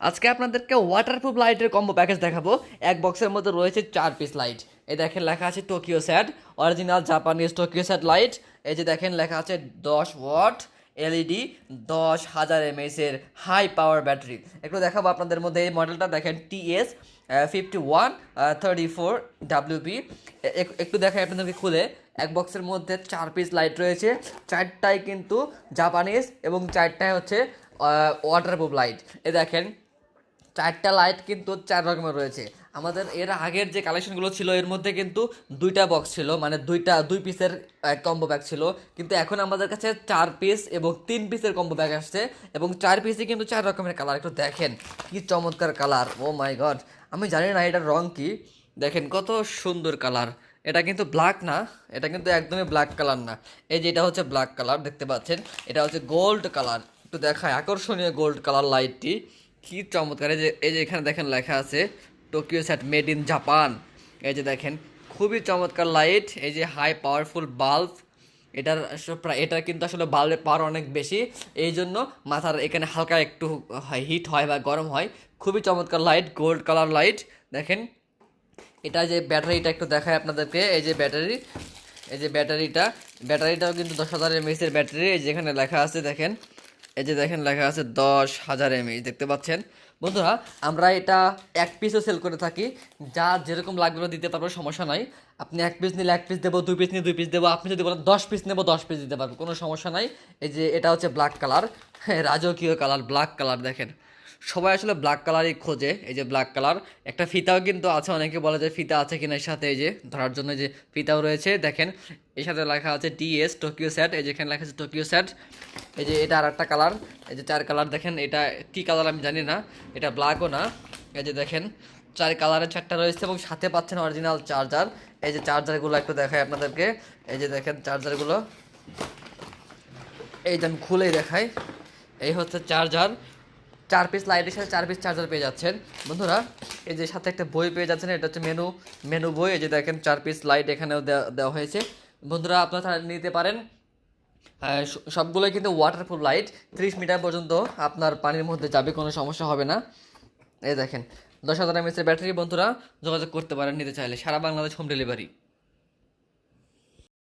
আজকে আপনাদেরকে ওয়াটারপ্রুফ লাইটের কম্বো প্যাকেজ দেখাবো। এক বক্সের মধ্যে রয়েছে চার পিস লাইট এই দেখেন লেখা আছে Tokyo sat original Japanese Tokyo sat light এই যে দেখেন লেখা আছে দশ ওয়াট এলইডি দশ হাজার এমএস এর হাই পাওয়ার ব্যাটারি একটু দেখাবো আপনাদের মধ্যে এই মডেলটা দেখেন TS fifty one thirty four WP একটু দেখাই আপনাদেরকে খুলে। এক বক্সের মধ্যে চার পিস লাইট রয়েছে। চারটাই কিন্তু জাপানিজ এবং চারটায় হচ্ছে ওয়াটারপ্রুফ লাইট এ দেখেন চারটা লাইট কিন্তু চার রকমের রয়েছে। আমাদের এর আগের যে কালেকশনগুলো ছিল, এর মধ্যে কিন্তু দুইটা বক্স ছিল মানে দুইটা, দুই পিসের কম্বো ব্যাগ ছিল। কিন্তু এখন আমাদের কাছে চার পিস এবং তিন পিসের কম্বো ব্যাগ আসছে এবং চার পিসে কিন্তু চার রকমের কালার একটু দেখেন কি চমৎকার কালার ও মাই গড আমি জানি না এটার রং কি। দেখেন কত সুন্দর কালার এটা কিন্তু ব্ল্যাক না, এটা কিন্তু একদমই ব্ল্যাক কালার না। এই যে এটা হচ্ছে ব্ল্যাক কালার দেখতে পাচ্ছেন? এটা হচ্ছে গোল্ড কালার একটু দেখায়, আকর্ষণীয় গোল্ড কালার লাইটটি কি চমৎকার। এই যে এই যে এখানে দেখেন লেখা আছে Tokyo SAT made in Japan এই যে দেখেন, খুবই চমৎকার লাইট এই যে হাই পাওয়ারফুল বাল্ব এটার প্রায়- এটার কিন্তু আসলে বাল্বের পাওয়ার অনেক বেশি। এই জন্য মাথার এখানে হালকা একটু হিট হয় বা গরম হয়। খুবই চমৎকার লাইট গোল্ড কালার লাইট দেখেন, এটা যে ব্যাটারিটা একটু দেখায় আপনাদেরকে, এই যে ব্যাটারি, এই যে ব্যাটারিটা, ব্যাটারিটাও কিন্তু দশ হাজার এমএইচ এর ব্যাটারি। এই যেখানে লেখা আছে, দেখেন এই যে দেখেন লেখা আছে দশ হাজার এমএইচ দেখতে পাচ্ছেন? বন্ধুরা, আমরা এটা এক পিসও সেল করে থাকি। যা যেরকম লাগবে দিতে পারব, সমস্যা নাই। আপনি এক পিস নিলে এক পিস দেবো, দুই পিস নিয়ে দুই পিস দেবো, আপনি যদি বলেন দশ পিস নেব, দশ পিস দিতে পারব, কোনো সমস্যা নাই। এই যে এটা হচ্ছে ব্ল্যাক কালার হ্যাঁ রাজকীয় কালার ব্ল্যাক কালার দেখেন। সবাই আসলে ব্ল্যাক কালারই খোঁজে এই যে ব্ল্যাক কালার একটা ফিতাও কিন্তু আছে অনেকে বলে যে ফিতা আছে কিনা এর সাথে এই যে ধরার জন্য যে ফিতাও রয়েছে দেখেন এর সাথে লেখা আছে টিএস টোকিও স্যাট এই যেখানে লেখা আছে টোকিও স্যাট এই যে এটা আর একটা কালার এই যে চার কালার দেখেন এটা কি কালার আমি জানি না এটা ব্ল্যাকও না এই যে দেখেন চার কালারের চারটা রয়েছে এবং সাথে পাচ্ছেন অরিজিনাল চার্জার এই যে চার্জারগুলো একটু দেখাই আপনাদেরকে এই যে দেখেন চার্জারগুলো এই যে আমি খুলেই দেখাই এই হচ্ছে চার্জার চার পিস লাইটের সাথে চার পিস চার্জার পেয়ে যাচ্ছেন। বন্ধুরা, এই যে সাথে একটা বই পেয়ে যাচ্ছেন, এটা হচ্ছে মেনু মেনু বই। এই যে দেখেন, চার পিস লাইট এখানেও দেওয়া হয়েছে। বন্ধুরা, আপনারা নিতে পারেন। সবগুলোই কিন্তু ওয়াটারপ্রুফ লাইট ত্রিশ মিটার পর্যন্ত আপনার পানির মধ্যে যাবে, কোনো সমস্যা হবে না। এই দেখেন, দশ হাজার এমএসের ব্যাটারি বন্ধুরা, যোগাযোগ করতে পারেন নিতে চাইলে। সারা বাংলাদেশ হোম ডেলিভারি